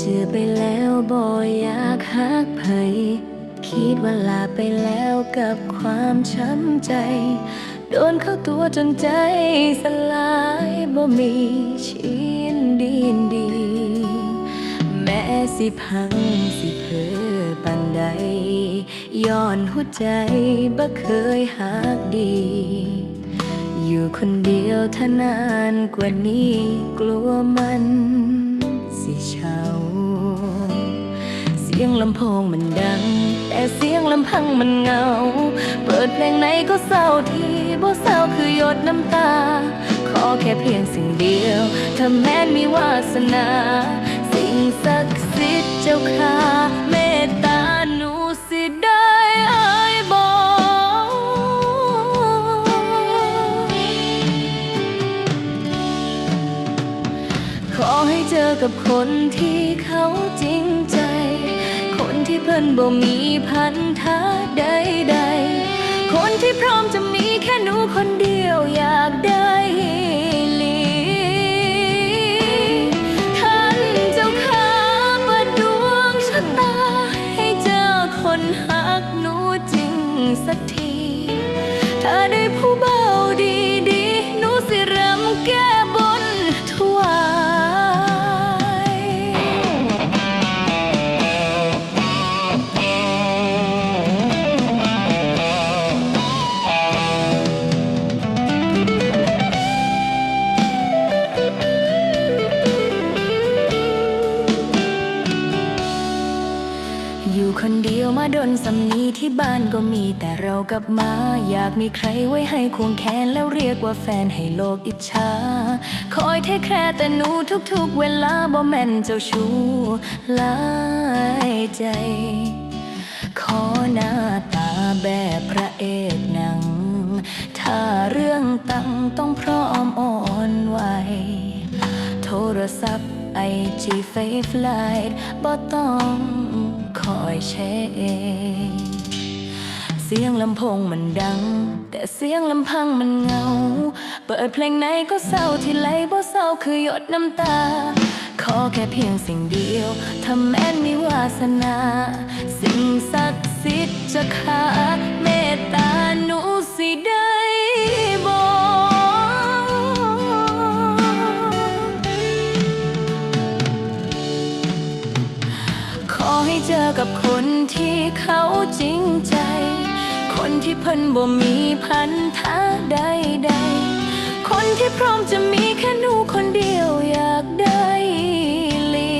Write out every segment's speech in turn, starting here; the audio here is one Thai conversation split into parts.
เจอไปแล้วบ่อยากหักไผคิดว่าลาไปแล้วกับความช้ำใจ โดนเข้าตัวจนใจสลายบ่มีชิ้นดีนดี แม้สิพังสิเพอปันใดย้อนหัวใจบ่เคยหักดี อยู่คนเดียวถ้านานกว่านี้กลัวมัน เฉาเสียงลำโพงมันดัง แต่เสียงลำพังมันเงา เปิดเพลงไหนก็เศร้าทีบ่เศร้าคือหยดน้ำตา ขอแค่เพียงสิ่งเดียวถ้าแม้นมีวาสนา สิ่งศักดิ์สิทธิ์เจ้าค่า ขอให้เจอกับคนที่เขาจริงใจ คนที่เพิ่นบ่มีพันธะใดๆ คนที่พร้อมจะมีแค่หนูคนเดียวอยากได้ลีท่าจ้าข้าเปิดดวงชะตาให้เจอคนหักหนูจริงสักที ถ้าได้ผู้เบาดีดีหนูสิรำแก้ อยู่คนเดียวมาดนสำนีที่บ้านก็มีแต่เรากับหมา อยากมีใครไว้ให้ควงแขนแล้วเรียกว่าแฟนให้โลกอิจฉาคอยเทคแคร์แต่หนูทุกๆ เวลาบ่แม่นเจ้าชู้ลายใจ ขอหน้าตาแบบพระเอกหนัง ถ้าเรื่องตังต้องพร้อมอ่อนไหวโทรศัพท์ไอจีเฟซไลน์บ่ต้อง อยเช็คเสียงลำโพงมันดัง แต่เสียงลำพังมันเงา เปิดเพลงไหนก็เศร้าที่ไหลบ่เศร้าคือหยดน้ำตา ขอแค่เพียงสิ่งเดียวถ้าแม้นมีวาสนา สิ่งศักดิ์สิทธิ์จะขาเมตตา ให้เจอกับคนที่เขาจริงใจ คนที่เพิ่นบ่มีพันธะใดๆคนที่พร้อมจะมีแค่หนูคนเดียวอยากได้ลี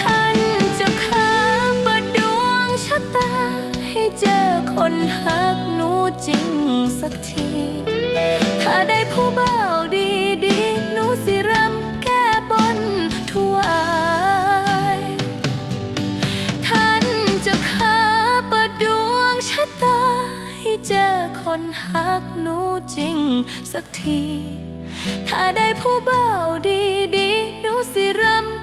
ท่านเจะข้าปิดดวงชะตาให้เจอคนหักหนูจริงสักที ถ้าได้ผู้เบา เจอคนหักหนูจริงสักที ถ้าได้ผู้เบาดีดีหนูสิรำ